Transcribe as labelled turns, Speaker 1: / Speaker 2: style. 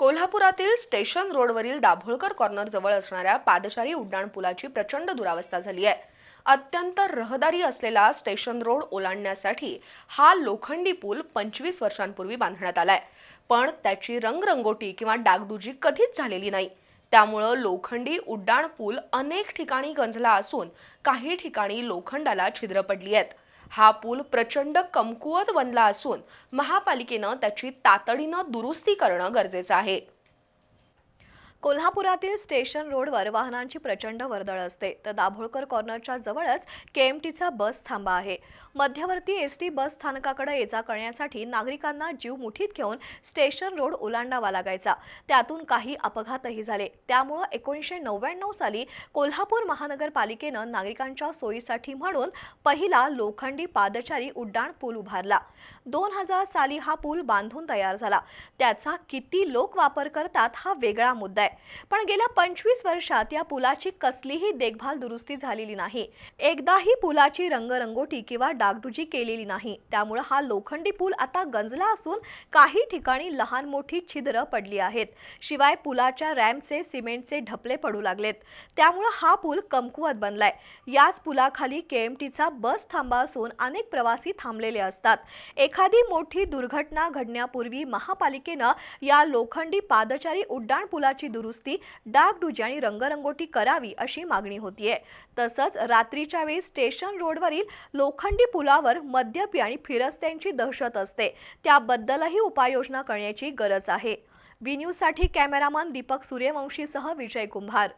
Speaker 1: कोल्हापुरातील स्टेशन रोडवरील दाभोळकर कॉर्नर जवळ असणाऱ्या पादचारी उड्डाण पुलाची प्रचंड दुरावस्था झाली आहे. अत्यंत रहदारी असलेला स्टेशन रोड ओलांडण्यासाठी हा लोखंडी पूल पंचवीस वर्षांपूर्वी बांधण्यात आलाय. पण त्याची रंगरंगोटी किंवा डागडुजी कधीच झालेली नाही. त्यामुळं लोखंडी उड्डाण पूल अनेक ठिकाणी गंजला असून काही ठिकाणी लोखंडाला छिद्र पडली आहेत. हा पूल प्रचंड कमकुवत बनला असून महापालिकेनं त्याची तातडीनं दुरुस्ती करणं गरजेचं आहे.
Speaker 2: कोल्हापुरातील स्टेशन रोडवर वाहनांची प्रचंड वर्दळ असते. तर दाभोळकर कॉर्नरच्या जवळच केएमटीचा बस थांबा आहे. मध्यवर्ती एस टी बस स्थानकाकडे ये जा करण्यासाठी नागरिकांना जीव मुठीत घेऊन स्टेशन रोड ओलांडावा लागायचा. त्यातून काही अपघातही झाले. त्यामुळं एकोणीसशे नव्याण्णव साली कोल्हापूर महानगरपालिकेनं नागरिकांच्या सोयीसाठी म्हणून पहिला लोखंडी पादचारी उड्डाण पूल उभारला. दोन हजार साली हा पूल बांधून तयार झाला. त्याचा किती लोक वापर करतात हा वेगळा मुद्दा आहे. पण गेल्या पंचवीस वर्षात या पुलाची कसलीही देखभाल दुरुस्ती झालेली नाही. एकदाही पुलाची रंगरंगोटी किंवा डागडुजी केलेली नाही. त्यामुळे हा लोखंडी पूल आता गंजला असून काही ठिकाणी लहान मोठी छिद्र पडली आहेत. शिवाय पुलाच्या रॅम्पचे सिमेंटचे ढपले पडू लागलेत. त्यामुळे हा पूल कमकुवत बनलाय. याच पुलाखाली केएमटीचा बस थांबा असून अनेक प्रवासी थांबलेले असतात. एखादी मोठी दुर्घटना घडण्यापूर्वी महापालिकेनं या लोखंडी पादचारी उड्डाण पुलाची दुरुस्ती डागडुजी आणि रंगरंगोटी करावी अशी मागणी होतीये. तसंच रात्रीच्या वेळी स्टेशन रोडवरील लोखंडी पुलावर मद्यपी आणि फिरस्त्यांची दहशत असते. त्याबद्दलही उपाययोजना करण्याची गरज आहे. बी न्यूजसाठी कॅमेरामन दीपक सूर्यवंशीसह विजय कुंभार.